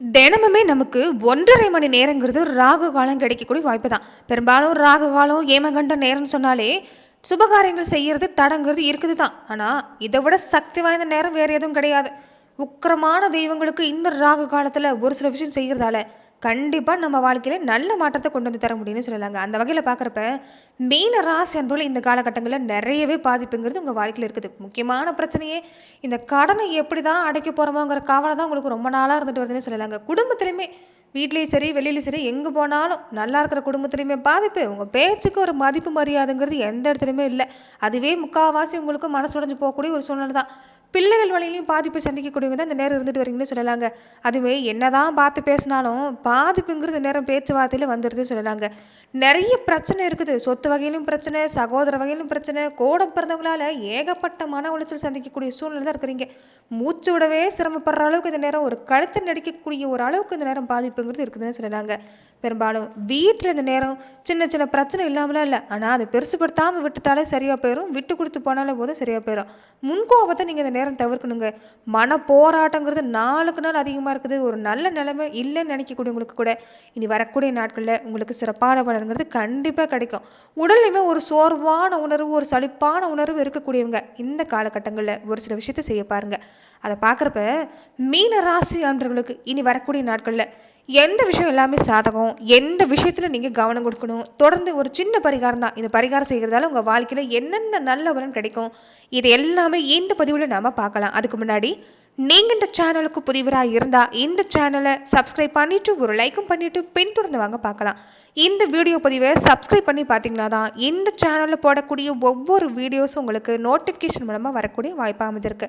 தினமுமே நமக்கு ஒன்றரை மணி நேரங்கிறது ராகு காலம் கிடைக்கக்கூடிய வாய்ப்பு தான் பெரும்பாலும் ராகு காலம் ஏமகண்ட நேரம்னு சொன்னாலே சுபகாரியங்கள் செய்யறது தடங்கிறது இருக்குது தான் ஆனால் இதை விட சக்தி வாய்ந்த நேரம் வேறு எதுவும் கிடையாது. உக்கிரமான தெய்வங்களுக்கு இந்த ராகு காலத்தில் ஒரு சில விஷயம் செய்கிறதால கண்டிப்பாக நம்ம வாழ்க்கையில் நல்ல மாற்றத்தை கொண்டு வந்து தர முடியும்னு சொல்லலாங்க. அந்த வகையில் பார்க்குறப்ப மீன ராசி அன்பர்கள் இந்த காலகட்டங்களில் நிறையவே பாதிப்புங்கிறது உங்கள் வாழ்க்கையில் இருக்குது. முக்கியமான பிரச்சனையே இந்த கடனை எப்படி தான் அடைக்க போகிறோமோங்கிற கவலை தான் உங்களுக்கு ரொம்ப நாளாக இருந்துட்டு வருதுன்னு சொல்லலாங்க. குடும்பத்துலையுமே வீட்லேயும் சரி வெளியிலையும் சரி எங்கே போனாலும் நல்லா இருக்கிற குடும்பத்துலையுமே பாதிப்பு. உங்கள் பேச்சுக்கு ஒரு மதிப்பு மரியாதைங்கிறது எந்த இடத்துலையுமே இல்லை. அதுவே முக்கால்வாசி உங்களுக்கு மனசு உடைஞ்சு போகக்கூடிய ஒரு சூழ்நிலை தான். பிள்ளைகள் வழியிலையும் பாதிப்பு சந்திக்கக்கூடியவங்க தான் இந்த நேரம் இருந்துட்டு வரீங்கன்னு சொல்லலாங்க. அதுவே என்னதான் பார்த்து பேசினாலும் பாதிப்புங்கிறது நேரம் பேச்சுவார்த்தையில வந்துடுது சொல்லலாங்க. நிறைய பிரச்சனை இருக்குது. சொத்து வகையிலும் பிரச்சனை சகோதர வகையிலும் பிரச்சனை கூட பிறந்தவங்களால ஏகப்பட்ட மன உளைச்சல் சந்திக்கக்கூடிய சூழ்நிலை தான் இருக்கிறீங்க. மூச்சு விடவே சிரமப்படுற அளவுக்கு இந்த நேரம் ஒரு கழுத்தை நடிக்கக்கூடிய ஒரு அளவுக்கு இந்த நேரம் பாதிப்பு பாதிப்புங்கிறது இருக்குதுன்னு சொல்லலாங்க. பெரும்பாலும் வீட்டில் இந்த நேரம் சின்ன சின்ன பிரச்சனை இல்லாமலாம் இல்லை. ஆனால் அதை பெருசுப்படுத்தாமல் விட்டுட்டாலே சரியாக போயிடும் விட்டு கொடுத்து போனாலே போதும் சரியாக போயிடும் முன்கோபத்தை நீங்கள் இந்த நேரம் தவிர்க்கணுங்க. மன போராட்டங்கிறது நாளுக்கு நாள் அதிகமாக இருக்குது. ஒரு நல்ல நிலைமை இல்லைன்னு நினைக்கக்கூடியவங்களுக்கு கூட இனி வரக்கூடிய நாட்களில் உங்களுக்கு சிறப்பான பலன்கிறது கண்டிப்பாக கிடைக்கும். உடல்லையுமே ஒரு சோர்வான உணர்வு ஒரு சலிப்பான உணர்வு இருக்கக்கூடியவங்க இந்த காலகட்டங்களில் ஒரு சில விஷயத்த செய்ய பாருங்க. அதை பார்க்குறப்ப மீன ராசி அன்றவர்களுக்கு இனி வரக்கூடிய நாட்களில் எந்த விஷயம் எல்லாமே சாதகம் எந்த விஷயத்தில் நீங்கள் கவனம் கொடுக்கணும்? தொடர்ந்து ஒரு சின்ன பரிகாரம் தான். இந்த பரிகாரம் செய்கிறதால உங்கள் வாழ்க்கையில் என்னென்ன நல்ல பலன் கிடைக்கும்? இது எல்லாமே இந்த பதிவில் நாம் பார்க்கலாம். அதுக்கு முன்னாடி நீங்கள் இந்த சேனலுக்கு புதிவராக இருந்தால் இந்த சேனலை சப்ஸ்கிரைப் பண்ணிவிட்டு ஒரு லைக்கும் பண்ணிட்டு பின்தொடர்ந்து வாங்க பார்க்கலாம். இந்த வீடியோ பதிவை சப்ஸ்கிரைப் பண்ணி பார்த்தீங்கன்னா தான் இந்த சேனலில் போடக்கூடிய ஒவ்வொரு வீடியோஸும் உங்களுக்கு நோட்டிஃபிகேஷன் மூலமாக வரக்கூடிய வாய்ப்பு அமைஞ்சிருக்கு.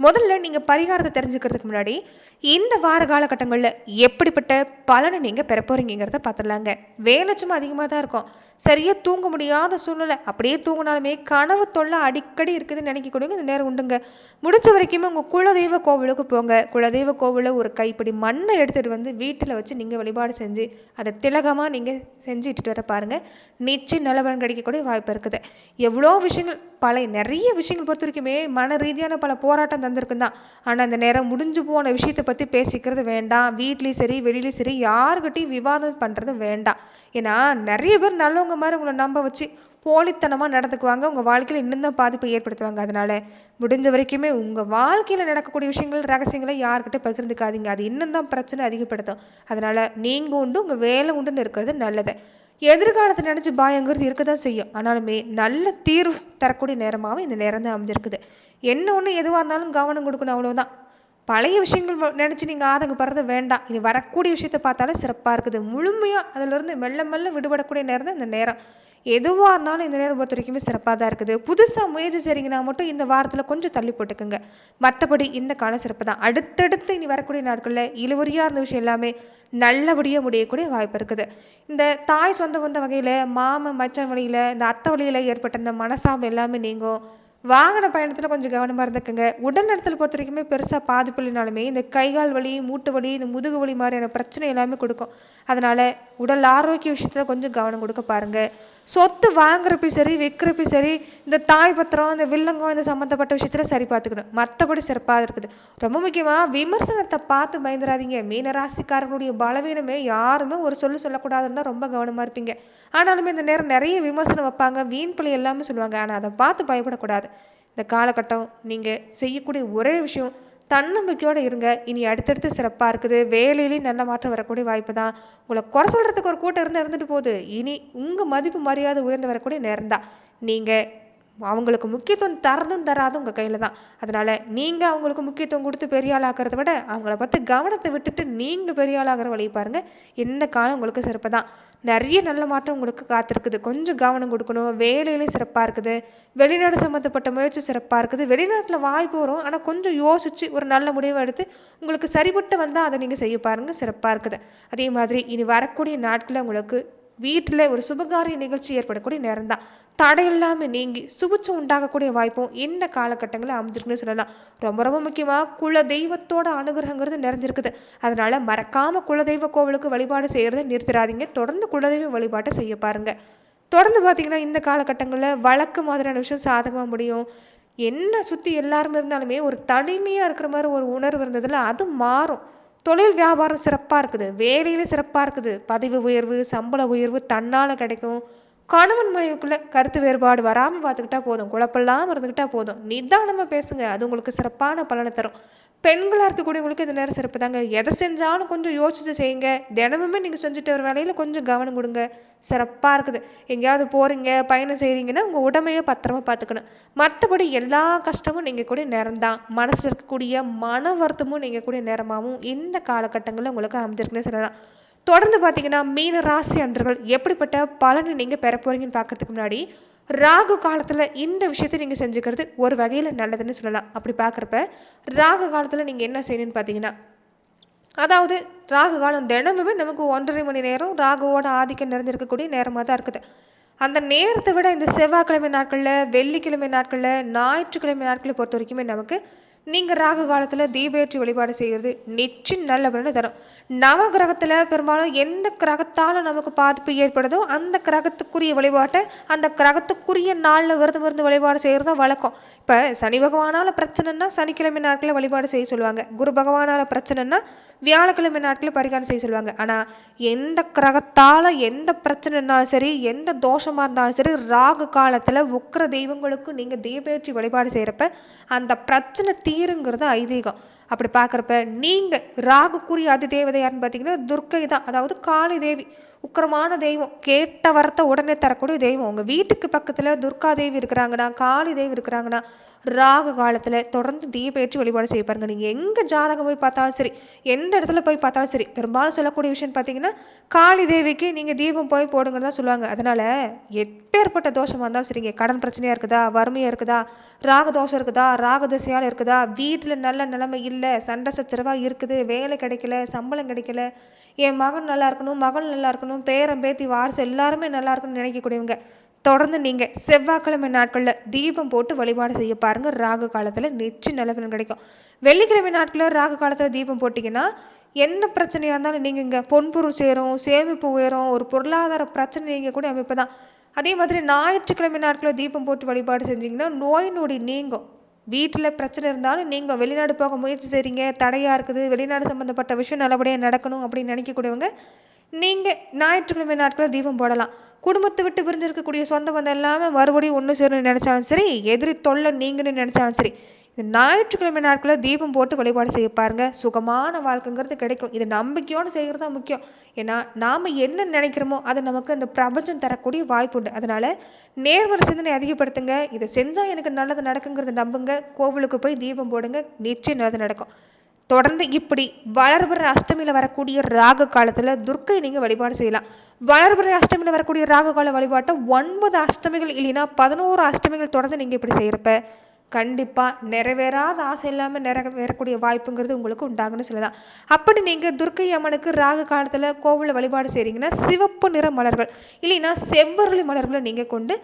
முதல்ல நீங்கள் பரிகாரத்தை தெரிஞ்சுக்கிறதுக்கு முன்னாடி இந்த வார காலகட்டங்களில் எப்படிப்பட்ட பலனை நீங்கள் பெற போறீங்கிறத பார்த்துடலாங்க வேலை சும்மா அதிகமாக தான் இருக்கும். சரியாக தூங்க முடியாத சூழ்நிலை அப்படியே தூங்கினாலுமே கனவு தொல்லை அடிக்கடி இருக்குதுன்னு நினைக்கக்கூடியவங்க இந்த நேரம் உண்டுங்க. முடிச்ச வரைக்குமே உங்கள் குலதெய்வ கோவிலுக்கு போங்க. குலதெய்வ கோவிலில் ஒரு கைப்பிடி மண்ணை எடுத்துகிட்டு வந்து வீட்டில் வச்சு நீங்கள் வழிபாடு செஞ்சு அதை திலகமாக நீங்கள் செஞ்சு இட்டுட்டு வர பாருங்கள் நிச்சயம் நிலவரம் கிடைக்கக்கூடிய வாய்ப்பு இருக்குது. எவ்வளோ விஷயங்கள் பல நிறைய விஷயங்கள் பொறுத்த வரைக்குமே மன ரீதியான பல போராட்டம் தந்திருக்கு தான் ஆனால் அந்த நேரம் முடிஞ்சு போன விஷயத்தை பற்றி பேசிக்கிறது வேண்டாம். வீட்லேயும் சரி வெளியிலையும் சரி யாருக்கிட்டையும் விவாதம் பண்ணுறது வேண்டாம். ஏன்னா நிறைய பேர் நல்லவங்க மாதிரி உங்களை நம்ப வச்சு போலித்தனமாக நடந்துக்குவாங்க. உங்கள் வாழ்க்கையில் இன்னும் தான் பாதிப்பை ஏற்படுத்துவாங்க. அதனால முடிஞ்ச வரைக்குமே உங்கள் வாழ்க்கையில் நடக்கக்கூடிய விஷயங்கள் ரகசியங்களை யார்கிட்ட பகிர்ந்துக்காதீங்க. அது இன்னும் தான் பிரச்சனை அதிகப்படுத்தும். அதனால நீங்கள் உண்டு உங்கள் வேலை உண்டுன்னு இருக்கிறது நல்லது. எதிர்காலத்தை நினச்சி பயங்கிறது இருக்க தான் செய்யும். ஆனாலுமே நல்ல தீர்வு தரக்கூடிய நேரமாகவும் இந்த நேரம் தான் அமைஞ்சிருக்குது. என்ன ஒன்று எதுவாக இருந்தாலும் கவனம் கொடுக்கணும் அவ்வளவுதான். பழைய விஷயங்கள் நினச்சி நீங்கள் ஆதங்கப்படுறது வேண்டாம். இனி வரக்கூடிய விஷயத்த பார்த்தாலும் சிறப்பாக இருக்குது. முழுமையாக அதிலிருந்து மெல்ல மெல்ல விடுபடக்கூடிய நேரம் தான் இந்த நேரம். எதுவாக இருந்தாலும் இந்த நேரம் பொறுத்த வரைக்குமே சிறப்பாக தான் இருக்குது. புதுசாக முயற்சி செய்றீங்கன்னா மட்டும் இந்த வாரத்தில் கொஞ்சம் தள்ளி போட்டுக்கோங்க. மற்றபடி இந்த காலம் சிறப்பு தான். அடுத்தடுத்து இனி வரக்கூடிய நாட்களில் இழுவரியாக இருந்த விஷயம் எல்லாமே நல்லபடியாக முடியக்கூடிய வாய்ப்பு இருக்குது. இந்த தாய் சொந்த வந்த வகையில் மாமன் மச்சான் வழியில் இந்த அத்தை வழியில் ஏற்பட்ட இந்த மனசாபம் எல்லாமே நீங்கும். வாகன பயணத்தில் கொஞ்சம் கவனமாக இருந்துக்குங்க. உடல் நலத்தில் பொறுத்த வரைக்குமே பெருசாக பாதிப்பு இல்லைனாலுமே இந்த கைகால் வலி மூட்டு வலி இந்த முதுகு வலி மாதிரியான பிரச்சனை எல்லாமே கொடுக்கும். அதனால உடல் ஆரோக்கிய விஷயத்தில் கொஞ்சம் கவனம் கொடுக்க பாருங்க. சொத்து வாங்குறப்பையும் சரி விற்கிறப்பையும் சரி இந்த தாய் பத்திரம் இந்த வில்லங்கம் இந்த சம்மந்தப்பட்ட விஷயத்தில் சரி பார்த்துக்கணும். மற்றபடி சிறப்பாக இருக்குது. ரொம்ப முக்கியமாக விமர்சனத்தை பார்த்து பயந்துடாதீங்க மீனராசிக்காரர்களுடைய பலவீனமே யாருமே ஒரு சொல்லு சொல்லக்கூடாதுன்னு தான் ரொம்ப கவனமாக இருப்பீங்க. ஆனாலுமே இந்த நேரம் நிறைய விமர்சனம் வைப்பாங்க. வீண் பிள்ளை எல்லாமே சொல்லுவாங்க. ஆனால் அதை பார்த்து பயப்படக்கூடாது. இந்த காலகட்டம் நீங்கள் செய்யக்கூடிய ஒரே விஷயம் தன்னம்பிக்கையோடு இருங்க. இனி அடுத்தடுத்து சிறப்பாக இருக்குது. வேலையிலையும் நல்ல மாற்றம் வரக்கூடிய வாய்ப்பு தான். உங்களை குறை சொல்கிறதுக்கு ஒரு கூட்டம் இருந்து இருந்துட்டு போகுது. இனி உங்கள் மதிப்பு மரியாதை உயர்ந்து வரக்கூடிய நேரம் தான். நீங்கள் அவங்களுக்கு முக்கியத்துவம் தரதும் தராதும் உங்கள் கையில் தான். அதனால் நீங்கள் அவங்களுக்கு முக்கியத்துவம் கொடுத்து பெரிய ஆளாக்கிறத விட அவங்கள பார்த்து கவனத்தை விட்டுட்டு நீங்கள் பெரிய ஆளாகிற வழி பாருங்கள் இந்த காலம் உங்களுக்கு சிறப்பு தான். நிறைய நல்ல மாற்றம் உங்களுக்கு காத்திருக்குது. கொஞ்சம் கவனம் கொடுக்கணும். வேலையிலையும் சிறப்பாக இருக்குது. வெளிநாடு சம்மந்தப்பட்ட முயற்சி சிறப்பாக இருக்குது. வெளிநாட்டில் வாய்ப்பு வரும். ஆனால் கொஞ்சம் யோசித்து ஒரு நல்ல முடிவை எடுத்து உங்களுக்கு சரிபட்டு வந்தால் அதை நீங்கள் செய்ய பாருங்கள் சிறப்பாக இருக்குது. அதே மாதிரி இனி வரக்கூடிய நாட்களில் உங்களுக்கு வீட்டில் ஒரு சுபகாரிய நிகழ்ச்சி ஏற்படக்கூடிய நேரம் தான் தடையில்லாமல் நீங்கி சுபிச்சம் உண்டாகக்கூடிய வாய்ப்பும் இந்த காலகட்டங்களில் அமைஞ்சிருக்குன்னு சொல்லலாம். ரொம்ப ரொம்ப முக்கியமாக குல தெய்வத்தோட அனுகிரகங்கிறது நிறைஞ்சிருக்குது. அதனால மறக்காம குலதெய்வ கோவிலுக்கு வழிபாடு செய்யறதை நிறுத்திடாதீங்க. தொடர்ந்து குலதெய்வ வழிபாட்டை செய்ய பாருங்க. தொடர்ந்து பார்த்தீங்கன்னா இந்த காலகட்டங்களில் வழக்கு மாதிரியான விஷயம் சாதகமாக முடியும். என்ன சுற்றி எல்லாருமே இருந்தாலுமே ஒரு தனிமையாக இருக்கிற மாதிரி ஒரு உணர்வு இருந்ததுல அது மாறும். தொழில் வியாபாரம் சிறப்பாக இருக்குது. வேலையில சிறப்பாக இருக்குது. பதவி உயர்வு சம்பள உயர்வு தன்னால் கிடைக்கும். கணவன் மனைவிக்குள்ள கருத்து வேறுபாடு வராமல் பார்த்துக்கிட்டா போதும். குழப்பமில்லாமல் இருந்துக்கிட்டா போதும். நிதானமாக பேசுங்க. அது உங்களுக்கு சிறப்பான பலனை தரும். பெண்களாக இருக்கக்கூடியவங்களுக்கு இது நேரம் சிறப்பு தாங்க. எதை செஞ்சாலும் கொஞ்சம் யோசிச்சு செய்யுங்க. தினமுமே நீங்கள் செஞ்சுட்டு வர வேலையில் கொஞ்சம் கவனம் கொடுங்க. சிறப்பாக இருக்குது. எங்கேயாவது போகிறீங்க பயணம் செய்கிறீங்கன்னா உங்கள் உடமையை பத்திரமா பார்த்துக்கணும். மற்றபடி எல்லா கஷ்டமும் நீங்கள் கூட நேரம் தான் மனசில் இருக்கக்கூடிய மன வருத்தமும் நீங்கள் கூட நேரமாகவும் இந்த காலகட்டங்களில் உங்களுக்கு அமைஞ்சிருக்குன்னு சொல்லலாம். தொடர்ந்து பார்த்தீங்கன்னா மீன ராசி அன்றர்கள் எப்படிப்பட்ட பலனை நீங்கள் பெற போறீங்கன்னு பார்க்கறதுக்கு முன்னாடி ராகு காலத்தில் இந்த விஷயத்தை நீங்கள் செஞ்சுக்கிறது ஒரு வகையில் நல்லதுன்னு சொல்லலாம். அப்படி பார்க்குறப்ப ராகு காலத்தில் நீங்கள் என்ன செய்யணும்னு பார்த்தீங்கன்னா அதாவது ராகு காலம் தினமுமே நமக்கு ஒன்றரை மணி நேரம் ராகுவோட ஆதிக்கம் நிறைஞ்சிருக்கக்கூடிய நேரமாக தான் இருக்குது. அந்த நேரத்தை விட இந்த செவ்வாய்க்கிழமை நாட்களில் வெள்ளிக்கிழமை நாட்களில் ஞாயிற்றுக்கிழமை நாட்களை பொறுத்த வரைக்குமே நமக்கு நீங்கள் ராகு காலத்தில் தீபேற்றி வழிபாடு செய்கிறது நிச்சயம் நல்ல பலனை தரும். நவ கிரகத்தில் பெரும்பாலும் எந்த கிரகத்தால் நமக்கு பாதிப்பு ஏற்படுதோ அந்த கிரகத்துக்குரிய வழிபாட்டை அந்த கிரகத்துக்குரிய நாளில் விரதம் இருந்து வழிபாடு செய்கிறது தான் வழக்கம். இப்போ சனி பகவானால் பிரச்சனைனா சனிக்கிழமை நாட்களில் வழிபாடு செய்ய சொல்லுவாங்க. குரு பகவானால் பிரச்சனைனா வியாழக்கிழமை நாட்களில் பரிகாரம் செய்ய சொல்லுவாங்க. ஆனால் எந்த கிரகத்தால் எந்த பிரச்சனைனாலும் சரி எந்த தோஷமாக இருந்தாலும் சரி ராகு காலத்தில் உக்கிர தெய்வங்களுக்கு நீங்கள் தீபேற்றி வழிபாடு செய்கிறப்ப அந்த பிரச்சனை தீருங்கிறது ஐதீகம். அப்படி பார்க்குறப்ப நீங்கள் ராகுக்குரிய அதி தேவதை யாருன்னு பார்த்தீங்கன்னா துர்க்கை தான். அதாவது காளி தேவி. உக்கிரமான தெய்வம். கேட்ட வரத்தை உடனே தரக்கூடிய தெய்வம். உங்கள் வீட்டுக்கு பக்கத்தில் துர்கா தேவி இருக்கிறாங்கன்னா காளி தேவி இருக்கிறாங்கன்னா ராக காலத்தில் தொடர்ந்து தீபேற்றி வழிபாடு செய்ய பாருங்க. நீங்கள் எங்கே ஜாதகம் போய் பார்த்தாலும் சரி எந்த இடத்துல போய் பார்த்தாலும் சரி பெரும்பாலும் சொல்லக்கூடிய விஷயம் பார்த்தீங்கன்னா காளி தேவிக்கு நீங்கள் தீபம் போய் போடுங்கன்னு தான் சொல்லுவாங்க. அதனால எப்பேற்பட்ட தோஷமாக இருந்தாலும் சரிங்க. கடன் பிரச்சனையாக இருக்குதா? வறுமையாக இருக்குதா? ராக தோஷம் இருக்குதா? ராக திசையால் இருக்குதா? வீட்டில் நல்ல நிலைமை இல்லை சண்டை சச்சரவாக இருக்குது வேலை கிடைக்கல சம்பளம் கிடைக்கல என் மகன் நல்லா இருக்கணும் மகள் நல்லா இருக்கணும் பேரன் பேத்தி வாரிசு எல்லாருமே நல்லா இருக்கணும்னு நினைக்கக்கூடியவங்க. தொடர்ந்து நீங்கள் செவ்வாய்க்கிழமை நாட்களில் தீபம் போட்டு வழிபாடு செய்ய பாருங்க. ராகு காலத்தில் நிச்சயம் நல்ல பலன் கிடைக்கும். வெள்ளிக்கிழமை நாட்களில் ராகு காலத்தில் தீபம் போட்டிங்கன்னா என்ன பிரச்சனையாக இருந்தாலும் நீங்கள் இங்கே பொன்பொருள் சேரும் சேமிப்பு உயரும் ஒரு பொருளாதார பிரச்சனை நீங்கள் கூட அமைப்பு தான் அதே மாதிரி ஞாயிற்றுக்கிழமை நாட்களில் தீபம் போட்டு வழிபாடு செஞ்சீங்கன்னா நோய் நொடி நீங்கும். வீட்டில் பிரச்சனை இருந்தாலும் நீங்கள் வெளிநாடு போக முயற்சி செய்கிறீங்க தடையாக இருக்குது வெளிநாடு சம்மந்தப்பட்ட விஷயம் நல்லபடியாக நடக்கணும் அப்படின்னு நினைக்கக்கூடியவங்க நீங்கள் ஞாயிற்றுக்கிழமை நாட்களில் தீபம் போடலாம். குடும்பத்தை விட்டு பிரிஞ்சிருக்கக்கூடிய சொந்த பந்தம் எல்லாமே மறுபடியும் ஒன்று சேரணும்னு நினச்சாலும் சரி எதிரி தொல்லை நீங்கன்னு நினச்சாலும் சரி இந்த ஞாயிற்றுக்கிழமை நாட்களில் தீபம் போட்டு வழிபாடு செய்ய பாருங்க. சுகமான வாழ்க்கைங்கிறது கிடைக்கும். இது நம்பிக்கையோடு செய்கிறது தான் முக்கியம். ஏன்னா நாம் என்ன நினைக்கிறோமோ அது நமக்கு அந்த பிரபஞ்சம் தரக்கூடிய வாய்ப்பு உண்டு. அதனால நேர்மறை சிந்தனை அதிகப்படுத்துங்க. இதை செஞ்சால் எனக்கு நல்லது நடக்குங்கிறத நம்புங்க. கோவிலுக்கு போய் தீபம் போடுங்க. நிச்சயம் நல்லது நடக்கும். தொடர்ந்து இப்படி வளர்பிற அஷ்டமியில் வரக்கூடிய ராக காலத்தில் துர்க்கை நீங்கள் வழிபாடு செய்யலாம். வளர்பிற அஷ்டமியில் வரக்கூடிய ராக கால வழிபாட்டை ஒன்பது அஷ்டமிகள் இல்லைன்னா பதினோரு அஷ்டமிகள் தொடர்ந்து நீங்கள் இப்படி செய்கிறப்ப கண்டிப்பாக நிறைவேறாத ஆசை இல்லாமல் நிறைவேறக்கூடிய வாய்ப்புங்கிறது உங்களுக்கு உண்டாகுன்னு சொல்லலாம். அப்படி நீங்கள் துர்க்கை அம்மனுக்கு ராகு காலத்தில் கோவிலில் வழிபாடு செய்கிறீங்கன்னா சிவப்பு நிற மலர்கள் இல்லைன்னா செவ்வரளி மலர்களை நீங்கள் கொண்டு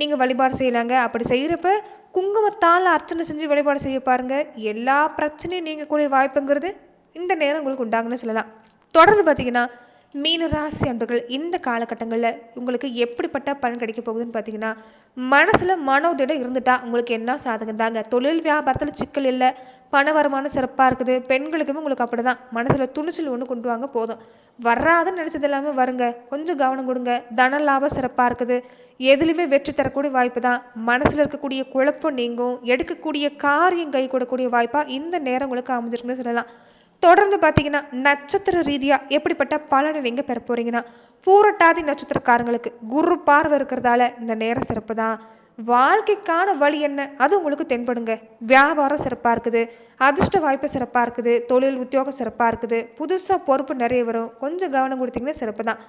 நீங்கள் வழிபாடு செய்யலாங்க. அப்படி செய்கிறப்ப குங்குமத்தால் அர்ச்சனை செஞ்சு வழிபாடு செய்ய பாருங்க. எல்லா பிரச்சனையும் நீங்கக்கூடிய வாய்ப்புங்கிறது இந்த நேரம் உங்களுக்கு உண்டாங்கன்னு சொல்லலாம். தொடர்ந்து பார்த்தீங்கன்னா மீனராசி அன்பர்கள் இந்த காலகட்டங்களில் உங்களுக்கு எப்படிப்பட்ட பலன் கிடைக்க போகுதுன்னு பார்த்தீங்கன்னா மனசில் மனோதிடம் இருந்துட்டா உங்களுக்கு என்ன சாதகம் தாங்க தொழில் வியாபாரத்தில் சிக்கல் இல்லை. பண வருமானம் சிறப்பாக இருக்குது. பெண்களுக்குமே உங்களுக்கு அப்படி தான் மனசில் துணிச்சல் ஒன்று கொண்டு வாங்க போதும். வராதுன்னு நினச்சது எல்லாமே வருங்க. கொஞ்சம் கவனம் கொடுங்க. தன லாபம் சிறப்பாக இருக்குது. எதுலையுமே வெற்றி தரக்கூடிய வாய்ப்பு தான். மனசில் இருக்கக்கூடிய குழப்பம் நீங்கும். எடுக்கக்கூடிய காரியம் கை கூடக்கூடிய வாய்ப்பாக இந்த நேரம் உங்களுக்கு அமைஞ்சிருக்குன்னு சொல்லலாம். தொடர்ந்து பார்த்தீங்கன்னா நட்சத்திர ரீதியாக எப்படிப்பட்ட பலனை நீங்கள் பெற போறீங்கன்னா பூரட்டாதி நட்சத்திரக்காரங்களுக்கு குரு பார்வை இருக்கிறதால இந்த நேரம் சிறப்பு தான் வாழ்க்கைக்கான வழி என்ன? அது உங்களுக்கு தென்படுங்க. வியாபாரம் சிறப்பாக இருக்குது. அதிர்ஷ்ட வாய்ப்பு சிறப்பாக இருக்குது. தொழில் உத்தியோகம் சிறப்பாக இருக்குது. புதுசாக பொறுப்பு நிறைய வரும். கொஞ்சம் கவனம் கொடுத்தீங்கன்னா சிறப்பு தான்.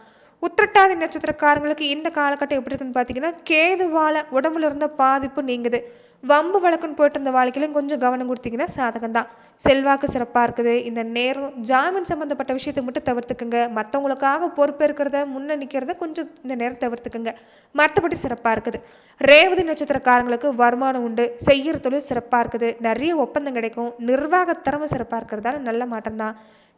உத்திரட்டாதி நட்சத்திரக்காரங்களுக்கு இந்த காலகட்டம் எப்படி இருக்குன்னு பார்த்தீங்கன்னா கேதுவால உடம்புல இருந்த பாதிப்பு நீங்குது. வம்பு வழக்குன்னு போயிட்டு இருந்த வாழ்க்கையிலும் கொஞ்சம் கவனம் கொடுத்தீங்கன்னா சாதகம் தான் செல்வாக்கு சிறப்பாக இருக்குது. இந்த நேரம் ஜாமீன் சம்மந்தப்பட்ட விஷயத்தை மட்டும் தவிர்த்துக்குங்க. மற்றவங்களுக்காக பொறுப்பேற்கிறத முன்ன நிற்கிறத கொஞ்சம் இந்த நேரம் தவிர்த்துக்குங்க. மற்றபடி சிறப்பாக இருக்குது. ரேவதி நட்சத்திரக்காரங்களுக்கு வருமானம் உண்டு. செய்கிற தொழில் சிறப்பாக இருக்குது. நிறைய ஒப்பந்தம் கிடைக்கும். நிர்வாக திறமை சிறப்பாக இருக்கிறதால நல்ல மாற்றம் தான்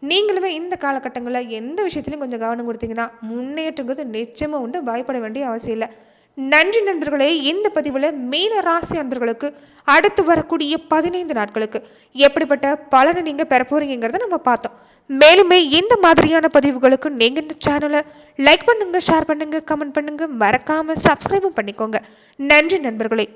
நீங்களுமே இந்த காலகட்டங்களில் எந்த விஷயத்துலையும் கொஞ்சம் கவனம் கொடுத்தீங்கன்னா முன்னேற்றங்கிறது நிச்சயமாக உண்டு. பயப்பட வேண்டிய அவசியம் இல்லை. நன்றி நண்பர்களே இந்த பதிவில் மீன ராசி அன்பர்களுக்கு அடுத்து வரக்கூடிய பதினைந்து நாட்களுக்கு எப்படிப்பட்ட பலனை நீங்கள் பெற போறீங்கிறத நம்ம பார்த்தோம். மேலுமே இந்த மாதிரியான பதிவுகளுக்கு நீங்கள் இந்த சேனலை லைக் பண்ணுங்க ஷேர் பண்ணுங்க கமெண்ட் பண்ணுங்க மறக்காம சப்ஸ்கிரைபும் பண்ணிக்கோங்க. நன்றி நண்பர்களே.